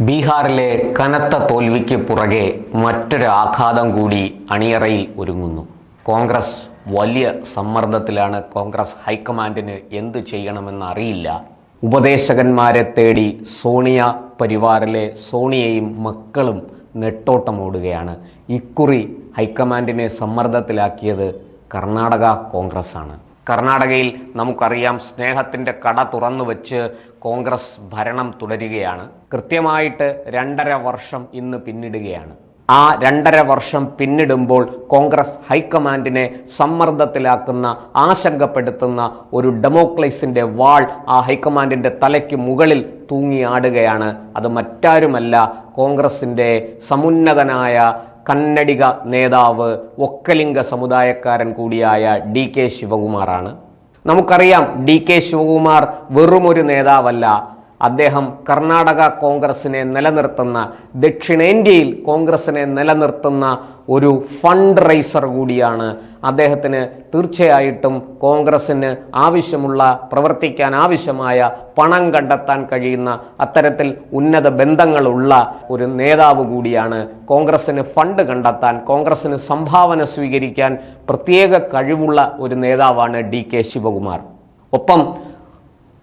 ബീഹാറിലെ കനത്ത തോൽവിക്ക് പുറകെ മറ്റൊരു ആഘാതം കൂടി അണിയറയിൽ ഒരുങ്ങുന്നു. കോൺഗ്രസ് വലിയ സമ്മർദ്ദത്തിലാണ് കോൺഗ്രസ് ഹൈക്കമാൻഡിന് എന്ത് ചെയ്യണമെന്ന് അറിയില്ല. ഉപദേശകന്മാരെ തേടി സോണിയ പരിവാറിലെ സോണിയയും മക്കളും നെട്ടോട്ടമോടുകയാണ്. ഇക്കുറി ഹൈക്കമാൻഡിനെ സമ്മർദ്ദത്തിലാക്കിയത് കർണാടക കോൺഗ്രസ് ആണ് കർണാടകയിൽ നമുക്കറിയാം സ്നേഹത്തിന്റെ കട തുറന്നു വെച്ച് കോൺഗ്രസ് ഭരണം തുടരുകയാണ്. കൃത്യമായിട്ട് രണ്ടര വർഷം ഇന്ന് പിന്നിടുകയാണ്. ആ രണ്ടര വർഷം പിന്നിടുമ്പോൾ കോൺഗ്രസ് ഹൈക്കമാൻഡിനെ സമ്മർദ്ദത്തിലാക്കുന്ന ആശങ്കപ്പെടുത്തുന്ന ഒരു ഡെമോക്ലൈസിന്റെ വാൾ ആ ഹൈക്കമാൻഡിന്റെ തലയ്ക്ക് മുകളിൽ തൂങ്ങിയാടുകയാണ്. അത് മറ്റാരുമല്ല കോൺഗ്രസിന്റെ സമുന്നതനായ കന്നഡിക നേതാവ് ഒക്കലിംഗ സമുദായക്കാരൻ കൂടിയായ ഡി കെ ശിവകുമാറാണ്. നമുക്കറിയാം ഡി കെ ശിവകുമാർ വെറുമൊരു നേതാവല്ല. അദ്ദേഹം കർണാടക കോൺഗ്രസിനെ നിലനിർത്തുന്ന ദക്ഷിണേന്ത്യയിൽ കോൺഗ്രസിനെ നിലനിർത്തുന്ന ഒരു ഫണ്ട് റൈസർ കൂടിയാണ് അദ്ദേഹത്തിന് തീർച്ചയായിട്ടും കോൺഗ്രസിന് ആവശ്യമുള്ള പ്രവർത്തിക്കാൻ ആവശ്യമായ പണം കണ്ടെത്താൻ കഴിയുന്ന അത്തരത്തിൽ ഉന്നത ബന്ധങ്ങളുള്ള ഒരു നേതാവ് കൂടിയാണ്. കോൺഗ്രസിന് ഫണ്ട് കണ്ടെത്താൻ കോൺഗ്രസിന് സംഭാവന സ്വീകരിക്കാൻ പ്രത്യേക കഴിവുള്ള ഒരു നേതാവാണ് ഡി കെ ശിവകുമാർ. ഒപ്പം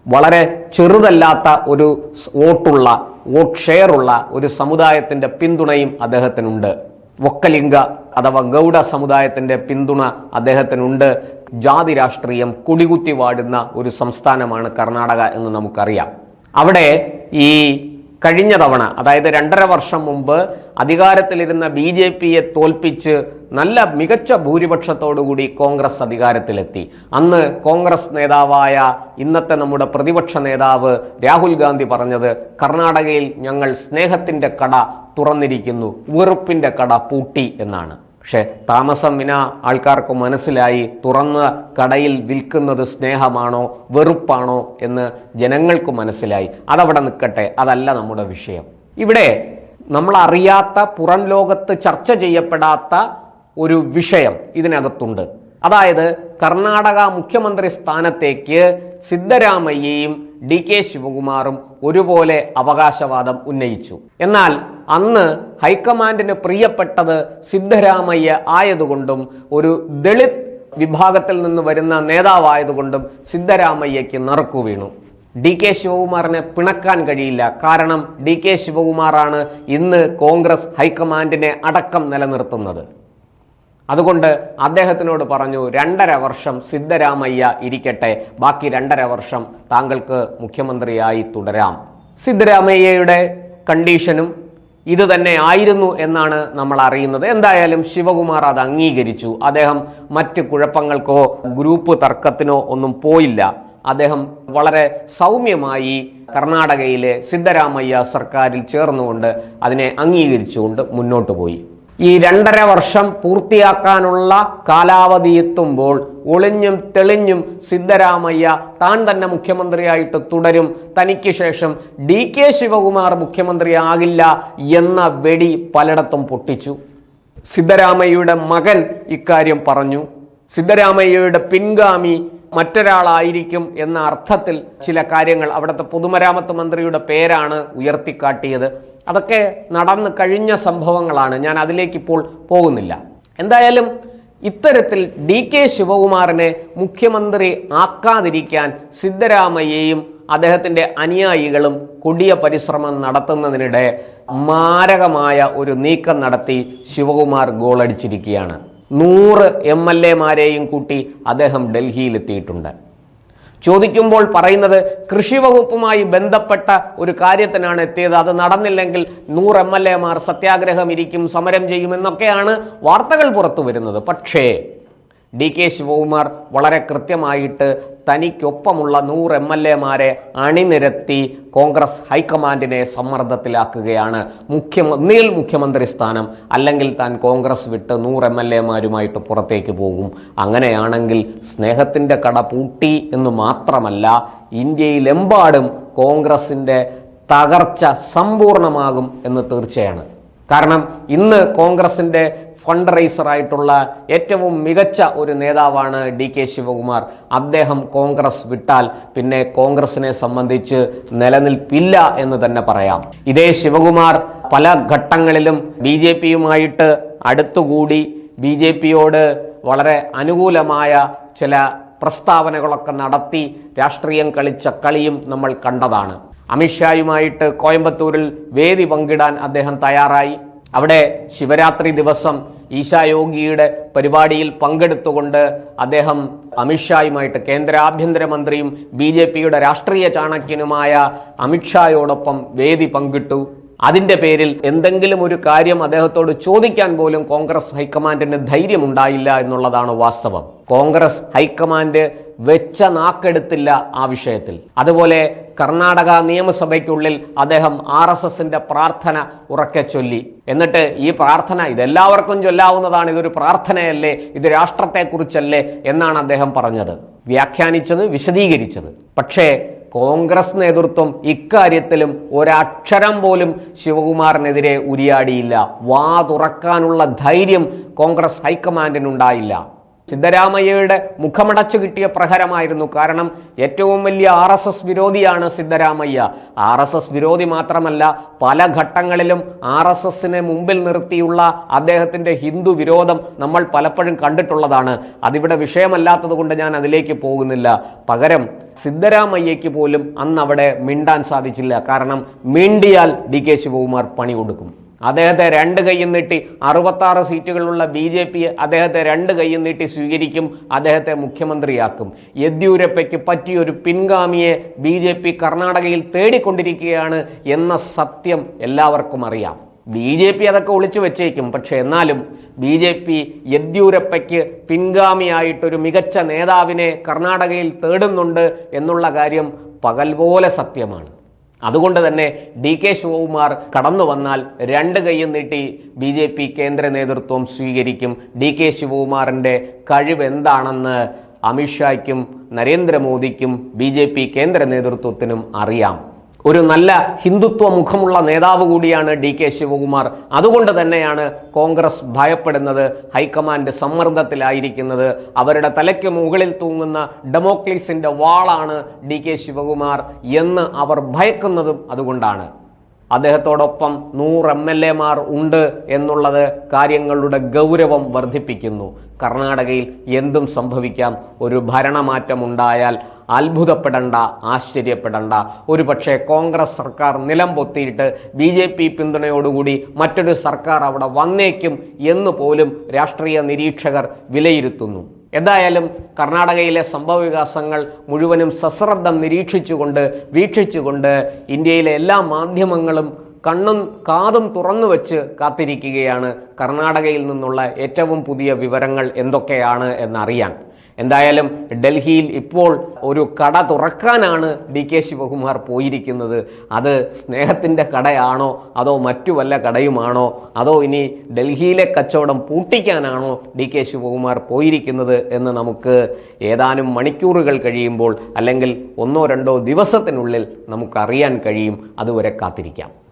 വളരെ ചെറുതല്ലാത്ത ഒരു വോട്ടുള്ള വോട്ട് ഷെയറുള്ള ഒരു സമുദായത്തിന്റെ പിന്തുണയും അദ്ദേഹത്തിനുണ്ട്. ഒക്കലിംഗ അഥവാ ഗൗഡ സമുദായത്തിന്റെ പിന്തുണ അദ്ദേഹത്തിനുണ്ട്. ജാതി രാഷ്ട്രീയം കുടികുത്തി വാടുന്ന ഒരു സംസ്ഥാനമാണ് കർണാടക എന്ന് നമുക്കറിയാം. അവിടെ ഈ കഴിഞ്ഞ തവണ അതായത് രണ്ടര വർഷം മുമ്പ് അധികാരത്തിലിരുന്ന ബി ജെ പിയെ തോൽപ്പിച്ച് നല്ല മികച്ച ഭൂരിപക്ഷത്തോടുകൂടി കോൺഗ്രസ് അധികാരത്തിലെത്തി. അന്ന് കോൺഗ്രസ് നേതാവായ ഇന്നത്തെ നമ്മുടെ പ്രതിപക്ഷ നേതാവ് രാഹുൽ ഗാന്ധി പറഞ്ഞത് കർണാടകയിൽ ഞങ്ങൾ സ്നേഹത്തിന്റെ കട തുറന്നിരിക്കുന്നു വെറുപ്പിന്റെ കട പൂട്ടി എന്നാണ്. പക്ഷെ താമസം വിന ആൾക്കാർക്ക് മനസ്സിലായി തുറന്ന കടയിൽ വിൽക്കുന്നത് സ്നേഹമാണോ വെറുപ്പാണോ എന്ന് ജനങ്ങൾക്ക് മനസ്സിലായി. അതവിടെ നിൽക്കട്ടെ അതല്ല നമ്മുടെ വിഷയം. ഇവിടെ നമ്മൾ അറിയാത്ത പുറം ലോകത്ത് ചർച്ച ചെയ്യപ്പെടാത്ത ഒരു വിഷയം ഇതിനകത്തുണ്ട്. അതായത് കർണാടക മുഖ്യമന്ത്രി സ്ഥാനത്തേക്ക് സിദ്ധരാമയ്യയും ഡി കെ ശിവകുമാറും ഒരുപോലെ അവകാശവാദം ഉന്നയിച്ചു. എന്നാൽ അന്ന് ഹൈക്കമാൻഡിന് പ്രിയപ്പെട്ടത് സിദ്ധരാമയ്യ ആയതുകൊണ്ടും ഒരു ദളിത് വിഭാഗത്തിൽ നിന്ന് വരുന്ന നേതാവായതുകൊണ്ടും സിദ്ധരാമയ്യയ്ക്ക് നറുക്കു വീണു. ഡി കെ ശിവകുമാറിനെ പിണക്കാൻ കഴിയില്ല. കാരണം ഡി കെ ശിവകുമാറാണ് ഇന്ന് കോൺഗ്രസ് ഹൈക്കമാൻഡിനെ അടക്കം നിലനിർത്തുന്നത്. അതുകൊണ്ട് അദ്ദേഹത്തിനോട് പറഞ്ഞു രണ്ടര വർഷം സിദ്ധരാമയ്യ ഇരിക്കട്ടെ ബാക്കി രണ്ടര വർഷം താങ്കൾക്ക് മുഖ്യമന്ത്രിയായി തുടരാം. സിദ്ധരാമയ്യയുടെ കണ്ടീഷനും ഇത് തന്നെ ആയിരുന്നു എന്നാണ് നമ്മൾ അറിയുന്നത്. എന്തായാലും ശിവകുമാർ അത് അംഗീകരിച്ചു. അദ്ദേഹം മറ്റ് കുഴപ്പങ്ങൾക്കോ ഗ്രൂപ്പ് തർക്കത്തിനോ ഒന്നും പോയില്ല. അദ്ദേഹം വളരെ സൗമ്യമായി കർണാടകയിലെ സിദ്ധരാമയ്യ സർക്കാരിൽ ചേർന്നുകൊണ്ട് അതിനെ അംഗീകരിച്ചുകൊണ്ട് മുന്നോട്ട് പോയി. ഈ രണ്ടര വർഷം പൂർത്തിയാക്കാനുള്ള കാലാവധി എത്തുമ്പോൾ ഒളിഞ്ഞും തെളിഞ്ഞും സിദ്ധരാമയ്യ താൻ തന്നെ മുഖ്യമന്ത്രിയായിട്ട് തുടരും. തനിക്ക് ശേഷം ഡി കെ ശിവകുമാർ മുഖ്യമന്ത്രിയാകില്ല എന്ന വെടി പലയിടത്തും പൊട്ടിച്ചു. സിദ്ധരാമയ്യയുടെ മകൻ ഇക്കാര്യം പറഞ്ഞു. സിദ്ധരാമയ്യയുടെ പിൻഗാമി മറ്റൊരാളായിരിക്കും എന്ന അർത്ഥത്തിൽ ചില കാര്യങ്ങൾ അവിടുത്തെ പൊതുമരാമത്ത് മന്ത്രിയുടെ പേരാണ് ഉയർത്തിക്കാട്ടിയത്. അതൊക്കെ നടന്നു കഴിഞ്ഞ സംഭവങ്ങളാണ്. ഞാൻ അതിലേക്ക് ഇപ്പോൾ പോകുന്നില്ല. എന്തായാലും ഇത്തരത്തിൽ ഡി കെ ശിവകുമാറിനെ മുഖ്യമന്ത്രി ആക്കാതിരിക്കാൻ സിദ്ധരാമയ്യയും അദ്ദേഹത്തിന്റെ അനുയായികളും കൊടിയ പരിശ്രമം നടത്തുന്നതിനിടെ മാരകമായ ഒരു നീക്കം നടത്തി ശിവകുമാർ ഗോളടിച്ചിരിക്കുകയാണ്. നൂറ് എം എൽ എമാരെയും കൂട്ടി അദ്ദേഹം ഡൽഹിയിലെത്തിയിട്ടുണ്ട്. ചോദിക്കുമ്പോൾ പറയുന്നത് കൃഷി വകുപ്പുമായി ബന്ധപ്പെട്ട ഒരു കാര്യത്തിനാണ് എത്തിയത്. അത് നടന്നില്ലെങ്കിൽ നൂറ് എം എൽ എമാർ സത്യാഗ്രഹം ഇരിക്കും സമരം ചെയ്യുമെന്നൊക്കെയാണ് വാർത്തകൾ പുറത്തു വരുന്നത് പക്ഷേ ഡി കെ ശിവകുമാർ വളരെ കൃത്യമായിട്ട് തനിക്കൊപ്പമുള്ള നൂറ് എം എൽ എമാരെ അണിനിരത്തി കോൺഗ്രസ് ഹൈക്കമാൻഡിനെ സമ്മർദ്ദത്തിലാക്കുകയാണ്. മുഖ്യ ഒന്നിൽ മുഖ്യമന്ത്രി സ്ഥാനം അല്ലെങ്കിൽ താൻ കോൺഗ്രസ് വിട്ട് നൂറ് എം എൽ എമാരുമായിട്ട് പുറത്തേക്ക് പോകും. അങ്ങനെയാണെങ്കിൽ സ്നേഹത്തിന്റെ കട പൂട്ടി എന്ന് മാത്രമല്ല ഇന്ത്യയിലെമ്പാടും കോൺഗ്രസിന്റെ തകർച്ച സമ്പൂർണമാകും എന്ന് തീർച്ചയാണ്. കാരണം ഇന്ന് കോൺഗ്രസിന്റെ ഫണ്ട് റൈസർ ആയിട്ടുള്ള ഏറ്റവും മികച്ച ഒരു നേതാവാണ് ഡി കെ ശിവകുമാർ. അദ്ദേഹം കോൺഗ്രസ് വിട്ടാൽ പിന്നെ കോൺഗ്രസിനെ സംബന്ധിച്ച് നിലനിൽപ്പില്ല എന്ന് തന്നെ പറയാം. ഇതേ ശിവകുമാർ പല ഘട്ടങ്ങളിലും ബി ജെ പിയുമായിട്ട് അടുത്തുകൂടി ബി ജെ പിയോട് വളരെ അനുകൂലമായ ചില പ്രസ്താവനകളൊക്കെ നടത്തി രാഷ്ട്രീയം കളിച്ച കളിയും നമ്മൾ കണ്ടതാണ്. അമിത്ഷായുമായിട്ട് കോയമ്പത്തൂരിൽ വേദി പങ്കിടാൻ അദ്ദേഹം തയ്യാറായി. അവിടെ ശിവരാത്രി ദിവസം ഈശാ യോഗിയുടെ പരിപാടിയിൽ പങ്കെടുത്തുകൊണ്ട് അദ്ദേഹം അമിത്ഷായുമായിട്ട് കേന്ദ്ര ആഭ്യന്തരമന്ത്രിയും ബി ജെ പിയുടെ രാഷ്ട്രീയ ചാണക്യനുമായ അമിത്ഷായോടൊപ്പം വേദി പങ്കിട്ടു. അതിന്റെ പേരിൽ എന്തെങ്കിലും ഒരു കാര്യം അദ്ദേഹത്തോട് ചോദിക്കാൻ പോലും കോൺഗ്രസ് ഹൈക്കമാൻഡിന് ധൈര്യമുണ്ടായില്ല എന്നുള്ളതാണ് വാസ്തവം. കോൺഗ്രസ് ഹൈക്കമാൻഡ് വെച്ച നാക്കെടുത്തില്ല ആ വിഷയത്തിൽ. അതുപോലെ കർണാടക നിയമസഭയ്ക്കുള്ളിൽ അദ്ദേഹം ആർ എസ് എസിന്റെ പ്രാർത്ഥന ഉറക്കെ ചൊല്ലി. എന്നിട്ട് ഈ പ്രാർത്ഥന ഇതെല്ലാവർക്കും ചൊല്ലാവുന്നതാണ് ഇതൊരു പ്രാർത്ഥനയല്ലേ ഇത് രാഷ്ട്രത്തെക്കുറിച്ചല്ലേ എന്നാണ് അദ്ദേഹം പറഞ്ഞത്. വ്യാഖ്യാനിച്ചത് വിശദീകരിച്ചത്. പക്ഷേ കോൺഗ്രസ് നേതൃത്വം ഇക്കാര്യത്തിലും ഒരക്ഷരം പോലും ശിവകുമാറിനെതിരെ ഉരിയാടിയില്ല. വാ തുറക്കാനുള്ള ധൈര്യം കോൺഗ്രസ് ഹൈക്കമാൻഡിനുണ്ടായില്ല. സിദ്ധരാമയ്യയുടെ മുഖമടച്ചു കിട്ടിയ പ്രഹരമായിരുന്നു. കാരണം ഏറ്റവും വലിയ ആർ എസ് എസ് വിരോധിയാണ് സിദ്ധരാമയ്യ. ആർ എസ് എസ് വിരോധി മാത്രമല്ല പല ഘട്ടങ്ങളിലും ആർ എസ് എസിനെ മുമ്പിൽ നിർത്തിയുള്ള അദ്ദേഹത്തിന്റെ ഹിന്ദു വിരോധം നമ്മൾ പലപ്പോഴും കണ്ടിട്ടുള്ളതാണ്. അതിവിടെ വിഷയമല്ലാത്തത് കൊണ്ട് ഞാൻ അതിലേക്ക് പോകുന്നില്ല. പകരം സിദ്ധരാമയ്യയ്ക്ക് പോലും അന്ന് അവിടെ മിണ്ടാൻ സാധിച്ചില്ല. കാരണം മിണ്ടിയാൽ ഡി കെ ശിവകുമാർ പണി കൊടുക്കും. അദ്ദേഹത്തെ രണ്ട് കൈയും നീട്ടി അറുപത്താറ് സീറ്റുകളുള്ള ബി ജെ പി അദ്ദേഹത്തെ രണ്ട് കൈയും നീട്ടി സ്വീകരിക്കും അദ്ദേഹത്തെ മുഖ്യമന്ത്രിയാക്കും. യെദ്യൂരപ്പയ്ക്ക് പറ്റിയൊരു പിൻഗാമിയെ ബി ജെ പി കർണാടകയിൽ തേടിക്കൊണ്ടിരിക്കുകയാണ് എന്ന സത്യം എല്ലാവർക്കും അറിയാം. ബി ജെ പി അതൊക്കെ ഒളിച്ചു വെച്ചേക്കും പക്ഷേ എന്നാലും ബി ജെ പി യെദ്യൂരപ്പയ്ക്ക് പിൻഗാമിയായിട്ടൊരു മികച്ച നേതാവിനെ കർണാടകയിൽ തേടുന്നുണ്ട് എന്നുള്ള കാര്യം പകൽ പോലെ സത്യമാണ്. അതുകൊണ്ട് തന്നെ ഡി കെ ശിവകുമാർ കടന്നു വന്നാൽ രണ്ട് കൈയും നീട്ടി ബി ജെ പി കേന്ദ്ര നേതൃത്വം സ്വീകരിക്കും. ഡി കെ ശിവകുമാറിന്റെ കഴിവ് എന്താണെന്ന് അമിത്ഷായ്ക്കും നരേന്ദ്രമോദിക്കും ബി ജെ പി കേന്ദ്ര നേതൃത്വത്തിനും അറിയാം. ഒരു നല്ല ഹിന്ദുത്വ മുഖമുള്ള നേതാവ് കൂടിയാണ് ഡി കെ ശിവകുമാർ. അതുകൊണ്ട് തന്നെയാണ് കോൺഗ്രസ് ഭയപ്പെടുന്നത്. ഹൈക്കമാൻഡ് സമ്മർദ്ദത്തിലായിരിക്കുന്നത്. അവരുടെ തലയ്ക്ക് മുകളിൽ തൂങ്ങുന്ന ഡെമോക്ലീസിന്റെ വാളാണ് ഡി കെ ശിവകുമാർ എന്ന് അവർ ഭയക്കുന്നതും അതുകൊണ്ടാണ്. അദ്ദേഹത്തോടൊപ്പം നൂറ് എം എൽ എമാർ ഉണ്ട് എന്നുള്ളത് കാര്യങ്ങളുടെ ഗൗരവം വർദ്ധിപ്പിക്കുന്നു. കർണാടകയിൽ എന്തും സംഭവിക്കാം. ഒരു ഭരണമാറ്റം ഉണ്ടായാൽ അത്ഭുതപ്പെടണ്ട ആശ്ചര്യപ്പെടണ്ട. ഒരുപക്ഷെ കോൺഗ്രസ് സർക്കാർ നിലം പൊത്തിയിട്ട് ബി ജെ പി പിന്തുണയോടുകൂടി മറ്റൊരു സർക്കാർ അവിടെ വന്നേക്കും എന്ന് പോലും രാഷ്ട്രീയ നിരീക്ഷകർ വിലയിരുത്തുന്നു. എന്തായാലും കർണാടകയിലെ സംഭവ വികാസങ്ങൾ മുഴുവനും സശ്രദ്ധം നിരീക്ഷിച്ചുകൊണ്ട് വീക്ഷിച്ചുകൊണ്ട് ഇന്ത്യയിലെ എല്ലാ മാധ്യമങ്ങളും കണ്ണും കാതും തുറന്നു വെച്ച് കാത്തിരിക്കുകയാണ് കർണാടകയിൽ നിന്നുള്ള ഏറ്റവും പുതിയ വിവരങ്ങൾ എന്തൊക്കെയാണ് എന്നറിയാൻ. എന്തായാലും ഡൽഹിയിൽ ഇപ്പോൾ ഒരു കട തുറക്കാനാണ് ഡി കെ ശിവകുമാർ പോയിരിക്കുന്നത്. അത് സ്നേഹത്തിന്റെ കടയാണോ? അതോ മറ്റു വല്ല കടയുമാണോ? അതോ ഇനി ഡൽഹിയിലെ കച്ചവടം പൂട്ടിക്കാനാണോ ഡി കെ ശിവകുമാർ പോയിരിക്കുന്നത് എന്ന് നമുക്ക് ഏതാനും മണിക്കൂറുകൾ കഴിയുമ്പോൾ അല്ലെങ്കിൽ ഒന്നോ രണ്ടോ ദിവസത്തിനുള്ളിൽ നമുക്കറിയാൻ കഴിയും. അതുവരെ കാത്തിരിക്കാം.